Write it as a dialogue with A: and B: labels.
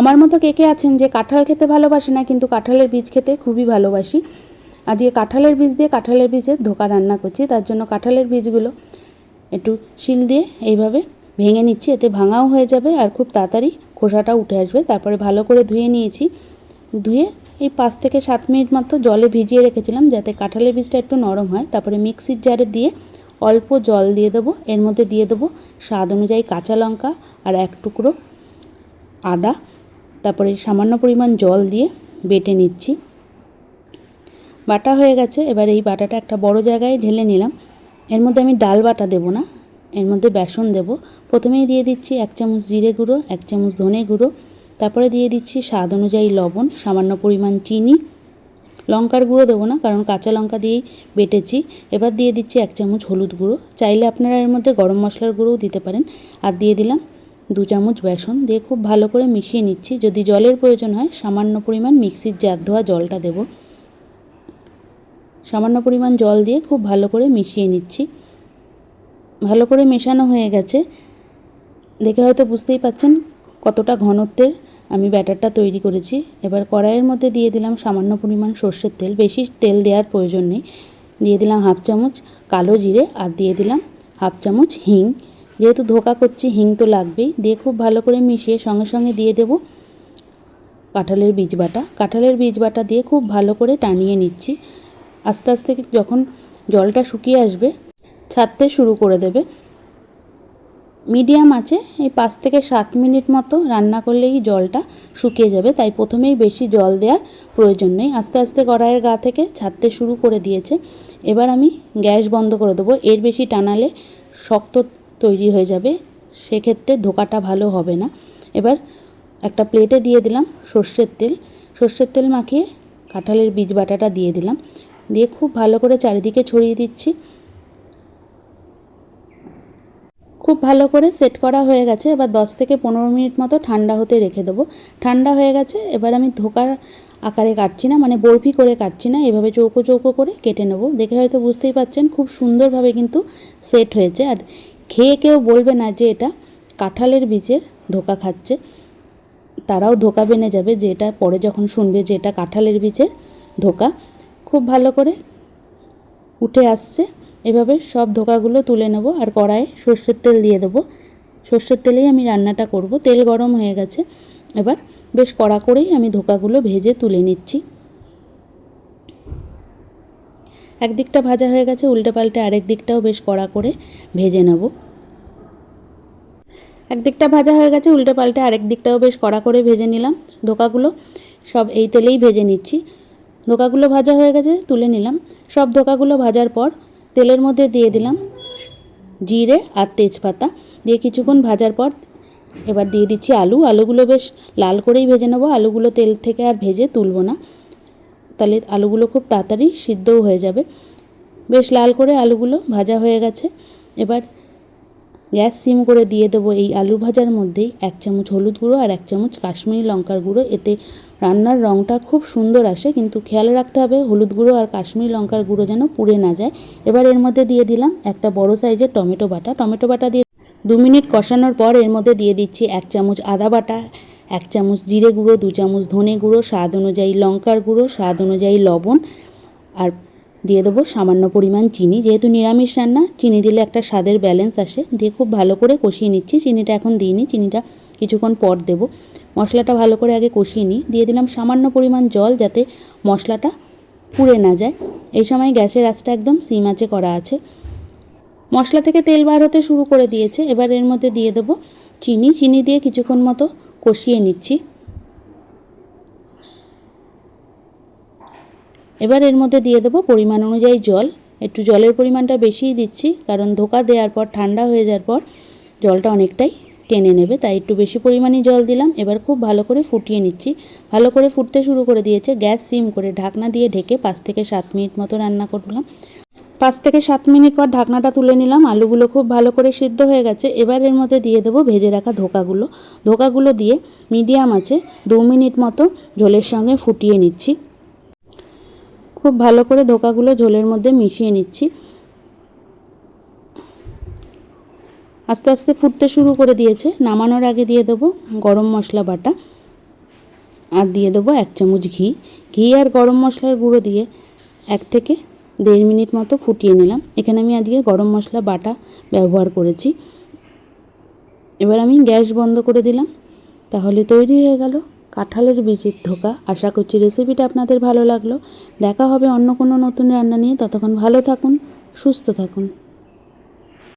A: আমার মতো কে কে আছেন যে কাঁঠাল খেতে ভালোবাসে না, কিন্তু কাঁঠালের বীজ খেতে খুবই ভালোবাসি। আজকে কাঁঠালের বীজ দিয়ে কাঁঠালের বীজের ধোকা রান্না করছি, তার জন্য কাঁঠালের বীজগুলো একটু শিল দিয়ে এইভাবে ভেঙে নিচ্ছি, এতে ভাঙাও হয়ে যাবে আর খুব তাড়াতাড়ি খোসাটা উঠে আসবে। তারপরে ভালো করে ধুয়ে নিয়েছি। ধুয়ে এই পাঁচ থেকে সাত মিনিট মতো জলে ভিজিয়ে রেখেছিলাম যাতে কাঁঠালের বীজটা একটু নরম হয়। তারপরে মিক্সির জারে দিয়ে অল্প জল দিয়ে দেবো। এর মধ্যে দিয়ে দেবো স্বাদ অনুযায়ী কাঁচা লঙ্কা আর এক টুকরো আদা। তারপরে সামান্য পরিমাণ জল দিয়ে বেটে নিচ্ছি। বাটা হয়ে গেছে, এবার এই বাটাটা একটা বড় জায়গায় ঢেলে নিলাম। এর মধ্যে আমি ডাল বাটা দেবো না, এর মধ্যে বেসন দেব। প্রথমেই দিয়ে দিচ্ছি এক চামচ জিরে গুঁড়ো, এক চামচ ধনে গুঁড়ো, তারপরে দিয়ে দিচ্ছি স্বাদ অনুযায়ী লবণ, সামান্য পরিমাণ চিনি। লঙ্কার গুঁড়ো দেবো না, কারণ কাঁচা লঙ্কা দিয়েই বেটেছি। এবার দিয়ে দিচ্ছি এক চামচ হলুদ গুঁড়ো। চাইলে আপনারা এর মধ্যে গরম মশলার গুঁড়োও দিতে পারেন। আর দিয়ে দিলাম দু চামচ বেসন দিয়ে খুব ভালো করে মিশিয়ে নিচ্ছি। যদি জলের প্রয়োজন হয়, সামান্য পরিমাণ মিক্সির জার ধোয়া জলটা দেব। সামান্য পরিমাণ জল দিয়ে খুব ভালো করে মিশিয়ে নিচ্ছি। ভালো করে মেশানো হয়ে গেছে। দেখে হয়তো বুঝতেই পাচ্ছেন কতটা ঘনত্বের আমি ব্যাটারটা তৈরি করেছি। এবার কড়াইয়ের মধ্যে দিয়ে দিলাম সামান্য পরিমাণ সর্ষের তেল। বেশি তেল দেওয়ার প্রয়োজন নেই। দিয়ে দিলাম হাফ চামচ কালো জিরে আর দিয়ে দিলাম হাফ চামচ হিং। যেহেতু ধোকা করছি, হিং তো লাগবেই। দিয়ে খুব ভালো করে মিশিয়ে সঙ্গে সঙ্গে দিয়ে দেব কাঁঠালের বীজ বাটা। কাঁঠালের বীজ বাটা দিয়ে খুব ভালো করে টানিয়ে নিচ্ছি। আস্তে আস্তে যখন জলটা শুকিয়ে আসবে ছাড়তে শুরু করে দেবে। মিডিয়াম আছে, এই পাঁচ থেকে সাত মিনিট মতো রান্না করলেই জলটা শুকিয়ে যাবে। তাই প্রথমেই বেশি জল দেওয়ার প্রয়োজন নেই। আস্তে আস্তে কড়াইয়ের গা থেকে ছাড়তে শুরু করে দিয়েছে। এবার আমি গ্যাস বন্ধ করে দেবো। এর বেশি টানালে শক্ত তৈরি হয়ে যাবে, সেক্ষেত্রে ধোকাটা ভালো হবে না। এবার একটা প্লেটে দিয়ে দিলাম সর্ষের তেল। সর্ষের তেল মাখিয়ে কাঁঠালের বীজ বাটাটা দিয়ে দিলাম। দিয়ে খুব ভালো করে চারিদিকে ছড়িয়ে দিচ্ছি। খুব ভালো করে সেট করা হয়ে গেছে। এবার দশ থেকে পনেরো মিনিট মতো ঠান্ডা হতে রেখে দেবো। ঠান্ডা হয়ে গেছে, এবার আমি ধোকার আকারে কাটছি না মানে বরফি করে কাটছি না, এভাবে চৌকো চৌকো করে কেটে নেব। দেখে হয়তো বুঝতেই পাচ্ছেন খুব সুন্দরভাবে কিন্তু সেট হয়েছে। আর খেয়ে কেউ বলবে না যে এটা কাঁঠালের বীজের ধোকা খাচ্ছে। তারাও ধোকা বেনে যাবে যে এটা পরে যখন শুনবে যে এটা কাঁঠালের বীজের ধোকা। খুব ভালো করে উঠে আসছে। এভাবে সব ধোকাগুলো তুলে নেব আর কড়াইয়ে সর্ষের তেল দিয়ে দেবো। সর্ষের তেলেই আমি রান্নাটা করব। তেল গরম হয়ে গেছে। এবার বেশ কড়া করেই আমি ধোকাগুলো ভেজে তুলে নিচ্ছি। একদিকটা ভাজা হয়ে গেছে, উল্টে পাল্টে আরেক দিকটাও বেশ কড়া করে ভেজে নেব। একদিকটা ভাজা হয়ে গেছে, উল্টে পাল্টে আরেক দিকটাও বেশ কড়া করে ভেজে নিলাম ধোকাগুলো। সব এই তেলেই ভেজে নিচ্ছি। ধোকাগুলো ভাজা হয়ে গেছে, তুলে নিলাম। সব ধোকাগুলো ভাজার পর তেলের মধ্যে দিয়ে দিলাম জিরে আর তেজপাতা। দিয়ে কিছুক্ষণ ভাজার পর এবার দিয়ে দিচ্ছি আলু। আলুগুলো বেশ লাল করেই ভেজে নেব। আলুগুলো তেল থেকে আর ভেজে তুলবো না। তাহলে আলুগুলো খুব তাড়াতাড়ি সিদ্ধও হয়ে যাবে। বেশ লাল করে আলুগুলো ভাজা হয়ে গেছে। এবার গ্যাস সিম করে দিয়ে দেবো এই আলু ভাজার মধ্যেই এক চামচ হলুদ গুঁড়ো আর এক চামচ কাশ্মীরি লঙ্কার গুঁড়ো। এতে রান্নার রঙটা খুব সুন্দর আসে, কিন্তু খেয়াল রাখতে হবে হলুদ গুঁড়ো আর কাশ্মীরি লঙ্কার গুঁড়ো যেন পুড়ে না যায়। এবার এর মধ্যে দিয়ে দিলাম একটা বড় সাইজের টমেটো বাটা। টমেটো বাটা দিয়ে দু মিনিট কষানোর পর এর মধ্যে দিয়ে দিচ্ছি এক চামচ আদা বাটা এক চামচ জিরে গুঁড়ো, দু চামচ ধনে গুঁড়ো, স্বাদ অনুযায়ী লঙ্কার গুঁড়ো, স্বাদ অনুযায়ী লবণ আর দিয়ে দেবো সামান্য পরিমাণ চিনি। যেহেতু নিরামিষ রান্না, চিনি দিলে একটা স্বাদের ব্যালেন্স আসে। দিয়ে খুব ভালো করে কষিয়ে নিচ্ছি। চিনিটা এখন দিইনি, চিনিটা কিছুক্ষণ পর দেবো। মশলাটা ভালো করে আগে কষিয়ে নিই। দিয়ে দিলাম সামান্য পরিমাণ জল যাতে মশলাটা পুড়ে না যায়। এই সময় গ্যাসের আঁচটা একদম সিম আঁচে করা আছে। মশলা থেকে তেল বার হতে শুরু করে দিয়েছে। এবার এর মধ্যে দিয়ে দেবো চিনি। চিনি দিয়ে কিছুক্ষণ মতো কষিয়ে নিচ্ছি। এবার এর মধ্যে দিয়ে দেবো পরিমাণ অনুযায়ী জল। একটু জলের পরিমাণটা বেশিই দিচ্ছি, কারণ ধোকা দেওয়ার পর, ঠান্ডা হয়ে যাওয়ার পর জলটা অনেকটাই টেনে নেবে, তাই একটু বেশি পরিমাণে জল দিলাম। এবার খুব ভালো করে ফুটিয়ে নিচ্ছি। ভালো করে ফুটতে শুরু করে দিয়েছে, গ্যাস সিম করে ঢাকনা দিয়ে ঢেকে পাঁচ থেকে সাত মিনিট মতো রান্না করলাম। পাঁচ থেকে সাত মিনিট পর ঢাকনাটা তুলে নিলাম, আলুগুলো খুব ভালো করে সিদ্ধ হয়ে গেছে। এবার এর মধ্যে দিয়ে দেবো ভেজে রাখা ধোকাগুলো। ধোকাগুলো দিয়ে মিডিয়াম আছে, দু মিনিট মতো ঝোলের সঙ্গে ফুটিয়ে নিচ্ছি। খুব ভালো করে ধোকাগুলো ঝোলের মধ্যে মিশিয়ে নিচ্ছি। আস্তে আস্তে ফুটতে শুরু করে দিয়েছে। নামানোর আগে দিয়ে দেবো গরম মশলা বাটা আর দিয়ে দেবো এক চামচ ঘি। ঘি আর গরম মশলার গুঁড়ো দিয়ে এক থেকে দেড় মিনিট মতো ফুটিয়ে নিলাম। এখানে আমি আজকে গরম মশলা বাটা ব্যবহার করেছি। এবার আমি গ্যাস বন্ধ করে দিলাম। তাহলে তৈরি হয়ে গেল কাঁঠালের বীজের ধোকা। আশা করছি রেসিপিটা আপনাদের ভালো লাগল। দেখা হবে অন্য কোনো নতুন রান্না নিয়ে। ততক্ষণ ভালো থাকুন, সুস্থ থাকুন।